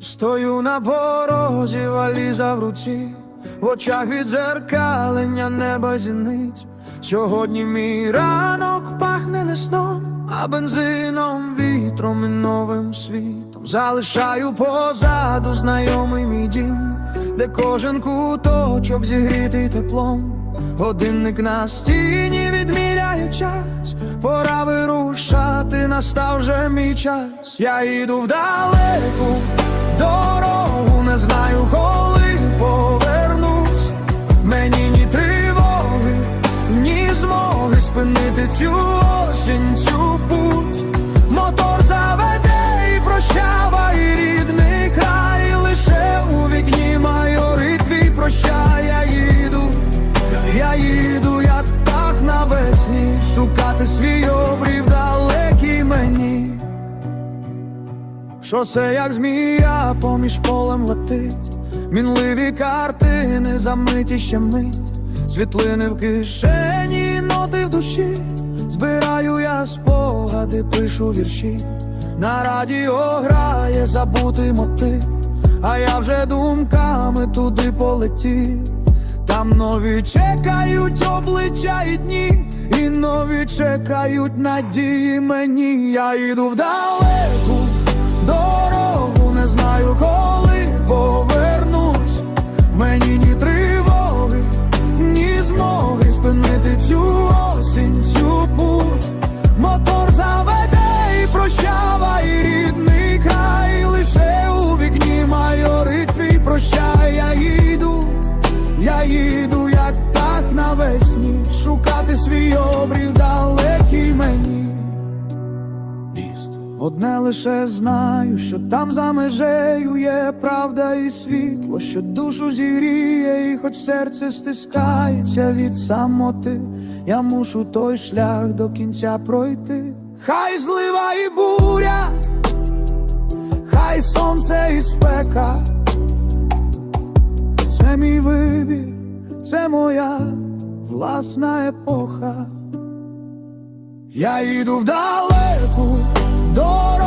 Стою на порозі, валіза в руці, в очах відзеркалення неба зіниць. Сьогодні мій ранок пахне не сном, а бензином, вітром і новим світом. Залишаю позаду знайомий мій дім, де кожен куточок зігрітий теплом. Годинник на стіні відміряє час, пора вирушати, настав вже мій час. Я йду в далеку дорогу, не знаю, коли повернусь. Мені ні тривоги, ні змоги спинити цю осінь, Шосе, як змія, поміж полем летить, мінливі картини замиті ще мить, світлини в кишені, ноти в душі, збираю я спогади, пишу вірші, на радіо грає забутий мотив, а я вже думками туди полетів. Там нові чекають обличчя і дні, і нові чекають надії мені. Я йду в Мотор заведе і прощавай Одне лише знаю, що там за межею є правда і світло, що душу зігріє, і хоч серце стискається від самоти, я мушу той шлях до кінця пройти. Хай злива і буря, хай сонце і спека. Це мій вибір, це моя власна епоха. Я йду в далеку дорогу, не знаю коли.